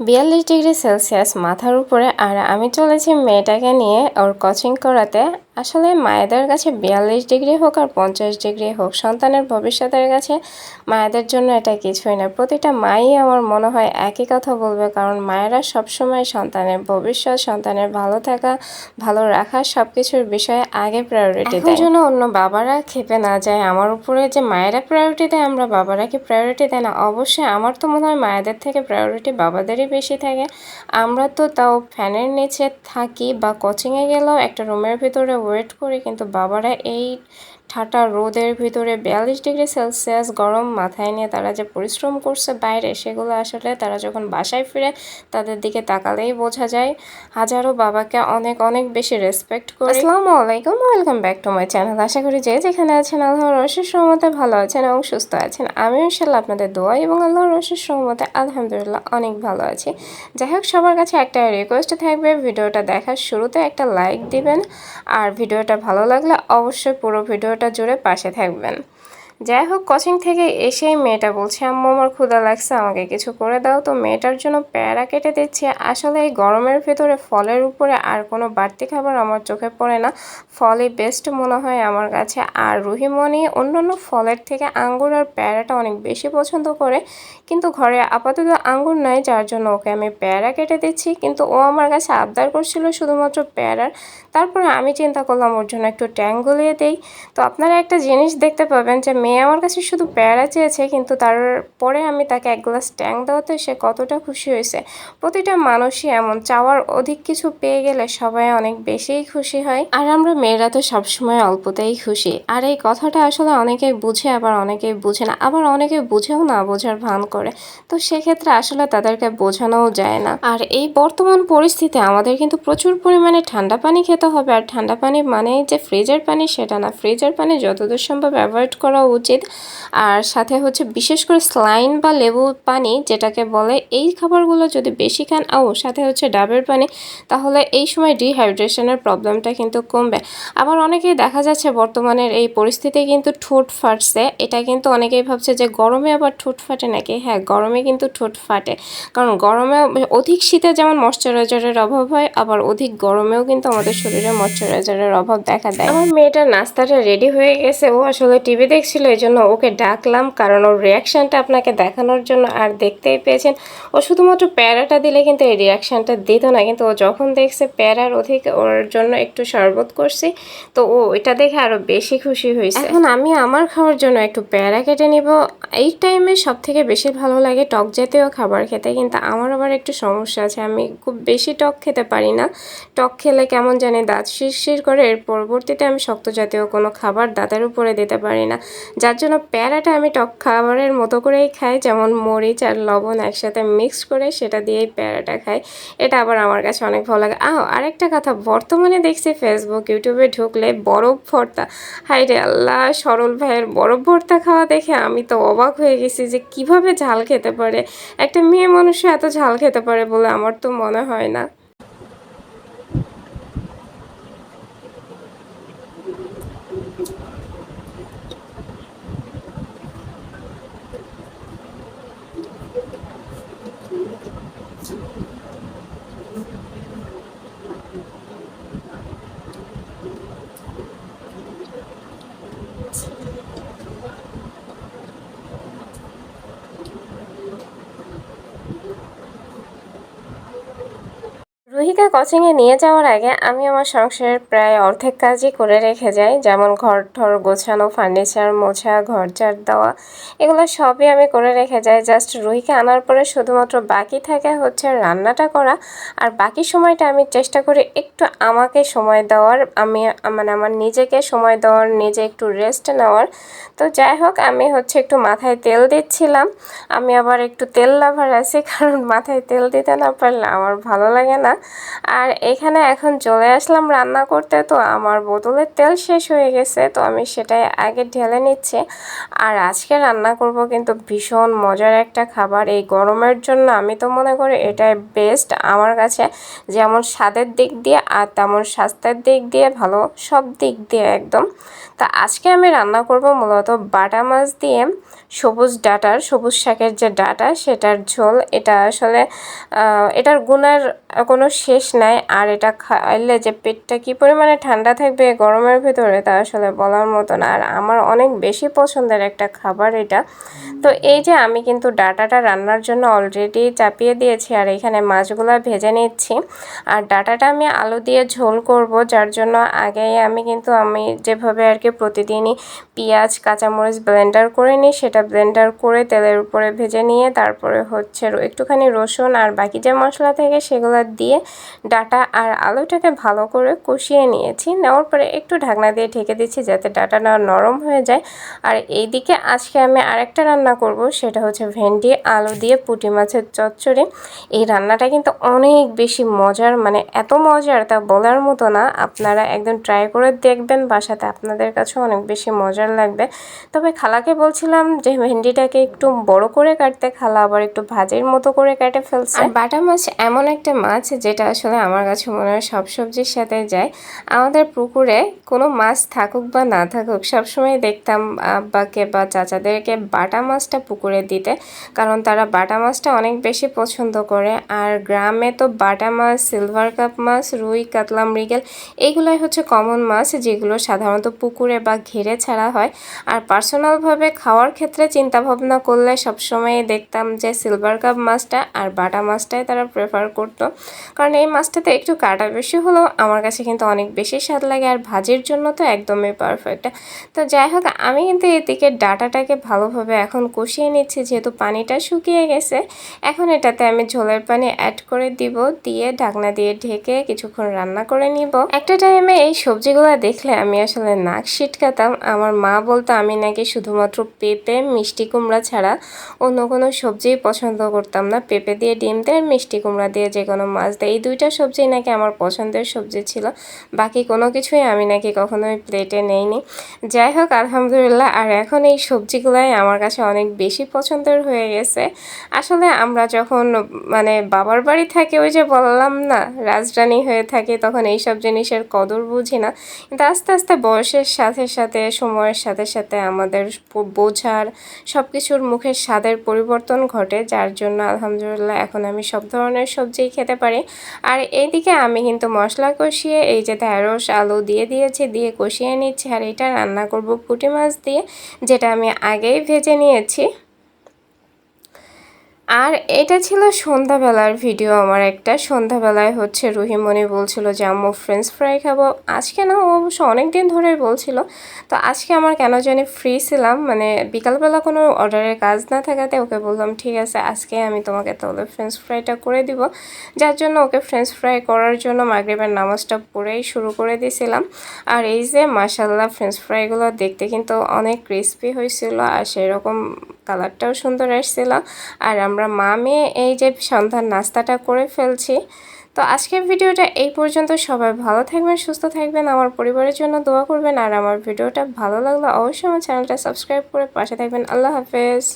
বিয়াল্লিশ degree Celsius মাথার উপরে আর আমি চলেছি মেয়েটাকে নিয়ে ওর কোচিং করাতে। আসলে মায়েদের কাছে বিয়াল্লিশ ডিগ্রি হোক আর পঞ্চাশ ডিগ্রি হোক সন্তানের ভবিষ্যতের কাছে মায়েদের জন্য এটা কিছুই না। প্রতিটা মাই আমার মনে হয় একই কথা বলবে কারণ মায়েরা সবসময় সন্তানের ভবিষ্যৎ সন্তানের ভালো থাকা ভালো রাখা সব কিছুর বিষয়ে আগে প্রায়োরিটি দেয়। জন্য অন্য বাবারা খেপে না যায় আমার উপরে যে মায়েরা প্রায়োরিটি দেয় আমরা বাবারা কি প্রায়োরিটি দেয় না? অবশ্যই আমার তো মনে হয় মায়েদের থেকে প্রায়োরিটি বাবাদেরই বেশি থাকে। আমরা তো তাও ফ্যানের নিচে থাকি বা কোচিংয়ে গেলেও একটা রুমের ভিতরে ওয়েট করি কিন্তু বাবারা এই ঠাটা রোদের ভিতরে বিয়াল্লিশ ডিগ্রি সেলসিয়াস গরম মাথায় নিয়ে তারা যে পরিশ্রম করছে বাইরে, সেগুলো আসলে তারা যখন বাসায় ফিরে তাদের দিকে তাকালেই বোঝা যায়। হাজারো বাবাকে অনেক অনেক বেশি রেসপেক্ট করি। আসসালামু আলাইকুম welcome back to my channel আশা করি যে যেখানে আছেন আল্লাহর রসের সহমতে ভালো আছেন এবং সুস্থ আছেন। আমি ইনশাল্লাহ আপনাদের দোয়া এবং আল্লাহর রসের সহমতে আলহামদুলিল্লাহ অনেক ভালো আছি। যাই হোক, সবার কাছে একটা রিকোয়েস্ট থাকবে, ভিডিওটা দেখার শুরুতে একটা লাইক দিবেন। আর ভিডিওটা ভালো লাগলে অবশ্যই পুরো ভিডিওটা জুড়ে পাশে থাকবেন। যাই হোক, কোচিং থেকে এসেই মেয়েটা বলছে, আম্মু, আমার ক্ষুধা লাগছে, আমাকে কিছু করে দাও তো। মেয়েটার জন্য প্যারা কেটে দিচ্ছে। আসলে এই গরমের ভেতরে ফলের উপরে আর কোনো বাড়তি খাবার আমার চোখে পড়ে না। ফলই বেস্ট মনে হয় আমার কাছে। আর রুহিমণি অন্যান্য ফলের থেকে আঙ্গুর আর প্যারাটা অনেক বেশি পছন্দ করে। কিন্তু ঘরে আপাতত আঙ্গুর নাই, যার জন্য ওকে আমি প্যারা কেটে দিচ্ছি। কিন্তু ও আমার কাছে আবদার করছিল শুধুমাত্র প্যারার। তারপরে আমি চিন্তা করলাম ওর জন্য একটু ট্যাং গলিয়ে দেই। তো আপনারা একটা জিনিস দেখতে পাবেন যে মেয়ে আমার কাছে শুধু প্যারা চেয়েছে, কিন্তু তারপরে আমি তাকে এক গ্লাস ট্যাং দেওয়াতে সে কতটা খুশি হয়েছে। প্রতিটা মানুষই এমন, চাওয়ার অধিক কিছু পেয়ে গেলে সবাই অনেক বেশিই খুশি হয়। আর আমরা মেয়েরা তো সবসময় অল্পতেই খুশি। আর এই কথাটা আসলে অনেকেই বুঝে, আবার অনেকেই বুঝে না। আবার অনেকে বুঝেও না বোঝার ভান করে। তো সেক্ষেত্রে আসলে তাদেরকে বোঝানোও যায় না। আর এই বর্তমান পরিস্থিতি আমাদের কিন্তু প্রচুর পরিমাণে ঠান্ডা পানি খেতে হবে। আর ঠান্ডা পানি মানে যে ফ্রিজের পানি, সেটা না। ফ্রিজের পানি যতদূর সম্ভব অ্যাভয়েড করা উচিত আর সাথে হচ্ছে বিশেষ করে স্লাইন বা লেবু পানি যেটাকে বলে, এই খাবারগুলো যদি বেশি খান, ও, সাথে হচ্ছে ডাবের পানি, তাহলে এই সময় ডিহাইড্রেশনের প্রবলেমটা কিন্তু কমবে। আবার অনেকেই দেখা যাচ্ছে বর্তমানের এই পরিস্থিতি কিন্তু ঠোঁট ফাটছে। এটা কিন্তু অনেকেই ভাবছে যে গরমে আবার ঠোঁট ফাটে নাকি? হ্যাঁ গরমে কিন্তু ঠোঁট ফাটে। কারণ গরমে অধিক শীতে যেমন ময়শ্চারাইজারের অভাব হয়, আবার অধিক গরমেও কিন্তু আমাদের শরীরে ময়শ্চারাইজারের অভাব দেখা দেয়। আমার মেয়েটার নাস্তাটা রেডি হয়ে গেছে। ও আসলে টিভি দেখছিল এই জন্য ওকে ডাকলাম, কারণ ওর রিয়াকশানটা আপনাকে দেখানোর জন্য আর দেখতেই পেয়েছেন। ও শুধুমাত্র প্যারাটা দিলে কিন্তু এই রিয়াকশানটা দিত না, কিন্তু ও যখন দেখছে প্যারার অধিক ওর জন্য একটু শরবত করছি, তো ও এটা দেখে আরও বেশি খুশি হয়েছে। এখন আমি আমার খাওয়ার জন্য একটু প্যারা কেটে নিব। এই টাইমে সব থেকে বেশি ভালো লাগে টক জাতীয় খাবার খেতে, কিন্তু আমার আবার একটু সমস্যা আছে। আমি খুব বেশি টক খেতে পারি না। টক খেলে কেমন জানি দাঁত শিরশির করে, এর পরবর্তীতে আমি শক্ত জাতীয় কোনো খাবার দাঁতের উপরে দিতে পারি না। যার জন্য প্যারাটা আমি টক খাবারের মতো করেই খাই, যেমন মরিচ আর লবণ একসাথে মিক্সড করে সেটা দিয়েই প্যারাটা খাই। এটা আবার আমার কাছে অনেক ভালো লাগে। আহ, আরেকটা কথা, বর্তমানে দেখছি ফেসবুক ইউটিউবে ঢুকলে বরফ ভর্তা। হাই রে আল্লাহ, সরল ভাইয়ের বরফ ভর্তা খাওয়া দেখে আমি তো অবাক হয়ে গেছি যে কীভাবে ঝাল খেতে পারে। একটা মেয়ে মানুষ এত ঝাল খেতে পারে বলে আমার তো মনে হয় না। রুহিকে কোচিংয়ে নিয়ে যাওয়ার আগে আমি আমার সংসারের প্রায় অর্ধেক কাজই করে রেখে যাই, যেমন ঘর ঠর গোছানো ফার্নিচার মোছা ঘর ঝাড় দেওয়া, এগুলো সবই আমি করে রেখে যাই। জাস্ট রুহিকে আনার পরে শুধুমাত্র বাকি থাকে হচ্ছে রান্নাটা করা, আর বাকি সময়টা আমি চেষ্টা করি একটু আমাকে সময় দেওয়ার, আমি মানে আমার নিজেকে সময় দেওয়ার, নিজে একটু রেস্ট নেওয়ার। তো যাই হোক, আমি হচ্ছে একটু মাথায় তেল দিচ্ছিলাম, আমি আবার একটু তেল লাভার আছি, কারণ মাথায় তেল দিতে না পারলে আমার ভালো লাগে না। আর এখানে এখন চলে আসলাম রান্না করতে। তো আমার বোতলের তেল শেষ হয়ে গেছে, তো আমি সেটাই আগে ঢেলে নিচ্ছি। আর আজকে রান্না করব কিন্তু ভীষণ মজার একটা খাবার। এই গরমের জন্য আমি তো মনে করি এটাই বেস্ট আমার কাছে। যেমন স্বাদের দিক দিয়ে আর তেমন স্বাস্থ্যের দিক দিয়ে ভালো, সব দিক দিয়ে একদম। তা আজকে আমি রান্না করব মূলত বাটা মাছ দিয়ে। সবুজ ডাটার, সবুজ শাকের যে ডাটা, সেটার ঝোল। এটা আসলে এটার গুণের কোনো শেষ নাই। আর এটা খাইলে যে পেটটা কি পরিমাণে ঠান্ডা থাকবে গরমের ভিতরে, তা আসলে বলার মতো না। আর আমার অনেক বেশি পছন্দের একটা খাবার এটা। তো এই যে আমি কিন্তু ডাটাটা রান্নার জন্য অলরেডি চাপিয়ে দিয়েছি, আর এখানে মাছগুলো ভেজে নিচ্ছি। আর ডাটাটা আমি আলু দিয়ে ঝোল করব, যার জন্য আগেই আমি কিন্তু আমি যেভাবে আর কি প্রতিদিনই পেঁয়াজ, কাঁচামরিচ ব্লেন্ডার করে নিই, সেটা ব্লেন্ডার করে তেলের উপরে ভেজে নিয়ে তারপরে হচ্ছে একটুখানি রসুন আর বাকি যে মশলা থাকে সেগুলো দিয়ে ডাটা আর আলুটাকে ভালো করে কষিয়ে নিয়েছি। নেওয়ার পরে একটু ঢাকনা দিয়ে ঢেকে দিচ্ছি যাতে ডাটাটা নরম হয়ে যায়। আর এইদিকে আজকে আমি আরেকটা রান্না করব, সেটা হচ্ছে ভেন্ডি, আলু দিয়ে পুঁটি মাছের চচ্চড়ি। এই রান্নাটা কিন্তু অনেক বেশি মজার মানে এত মজার তা বলার মতো না। আপনারা একদম ট্রাই করে দেখবেন, বাসাতে আপনাদের কাছে অনেক বেশি মজার লাগবে। তবে খালাকে বলছিলাম যে ভেন্ডিটাকে একটু বড় করে কাটতে, খালা আবার একটু ভাজির মতো করে কেটে ফেলছে। আর বাটা মাছ এমন একটা মাছ যেটা আসলে আমার কাছে মনে হয় সব সবজির সাথে যায়। আমাদের পুকুরে কোনো মাছ থাকুক বা না থাকুক, সবসময় দেখতাম আব্বাকে বা চাচাদেরকে বাটা মাছটা পুকুরে দিতে। কারণ তারা বাটা মাছটা অনেক বেশি পছন্দ করে। আর গ্রামে তো বাটা মাছ, সিলভার কাপ মাছ, রুই, কাতলা, মৃগেল এইগুলাই হচ্ছে কমন মাছ যেগুলো সাধারণত পুকুরে বা ঘিরে ছাড়া হয়। আর পার্সোনালভাবে খাওয়ার ক্ষেত্রে চিন্তা ভাবনা করলে সবসময় দেখতাম যে সিলভার কাপ মাছটা আর বাটা মাছটাই তারা প্রেফার করতো। কারণ এই মাছটাতে একটু কাটা বেশি হলেও আমার কাছে কিন্তু অনেক বেশি স্বাদ লাগে আর ভাজির জন্য তো একদমই পারফেক্ট তো যাই হোক, আমি কিন্তু এদিকে ডাটাটাকে ভালোভাবে এখন কষিয়ে নিচ্ছি, যেহেতু পানিটা শুকিয়ে গেছে। এখন এটাতে আমি ঝোলের পানি অ্যাড করে দিব, দিয়ে ঢাকনা দিয়ে ঢেকে কিছুক্ষণ রান্না করে নিব। একটা টাইমে এই সবজিগুলো দেখলে আমি আসলে নাক ছিটকাতাম আমার মা বলতো, আমি নাকি শুধুমাত্র পেঁপে মিষ্টি কুমড়া ছাড়া অন্য কোনো সবজিই পছন্দ করতাম না। পেঁপে দিয়ে ডিম দেয়, মিষ্টি কুমড়া দিয়ে যে কোনো মাছ দেয়। এই দুইটা সবজি নাকি আমার পছন্দের সবজি ছিল। বাকি কোনো কিছুই আমি নাকি কখনোই প্লেটে নেইনি। যাই হোক, আলহামদুলিল্লাহ, আর এখন এই সবজিগুলাই আমার কাছে অনেক বেশি পছন্দের হয়ে গেছে। আসলে আমরা যখন মানে বাবার বাড়ি থাকে, ওই যে বললাম না, রাজরানী হয়ে থাকে, তখন এই সব জিনিসের কদর বুঝি না। কিন্তু আস্তে আস্তে বয়সের সাথে সাথে, সময়ের সাথে সাথে আমাদের বোঝার সব কিছুর মুখের স্বাদের পরিবর্তন ঘটে, যার জন্য আলহামদুলিল্লাহ এখন আমি সব ধরনের সবজি খেতে পারি। আর এইদিকে আমি কিন্তু মশলা কষিয়ে, এই যে ঢেঁড়স আলু দিয়ে দিয়েছি, দিয়ে কষিয়ে নিচ্ছি। আর এটা রান্না করব পুঁটি মাছ দিয়ে, যেটা আমি আগেই ভেজে নিয়েছি। আর এটা ছিল সন্ধ্যাবেলার ভিডিও আমার একটা। সন্ধ্যাবেলায় হচ্ছে রুহিমণি বলছিল যে, আম্মু ফ্রেঞ্চ ফ্রাই খাব। আজকে না অবশ্য অনেক দিন ধরেই বলছিল। তো আজকে আমার কেন জানি ফ্রি ছিলাম। মানে বিকালবেলা কোনো অর্ডারের কাজ না থাকাতে ওকে বললাম, ঠিক আছে, আজকে আমি তোমাকে তাহলে ফ্রেঞ্চ ফ্রাইটা করে দিব। যার জন্য ওকে ফ্রেঞ্চ ফ্রাই করার জন্য মাগরিবের নামাজটা পড়েই শুরু করে দিয়েছিলাম। আর এই যে মাসাল্লাহ ফ্রেঞ্চ ফ্রাইগুলো দেখতে কিন্তু অনেক ক্রিস্পি হয়েছিল। আর সেরকম কালারটাও সুন্দর আসছিল। আর আমরা মা মেয়ে এই যে সন্ধ্যার নাস্তাটা করে ফেলছি। তো আজকের ভিডিওটা এই পর্যন্ত। সবাই ভালো থাকবেন, সুস্থ থাকবেন, আমার পরিবারের জন্য দোয়া করবেন। আর আমার ভিডিওটা ভালো লাগলে অবশ্যই আমার চ্যানেলটা সাবস্ক্রাইব করে পাশে থাকবেন। আল্লাহ হাফেজ।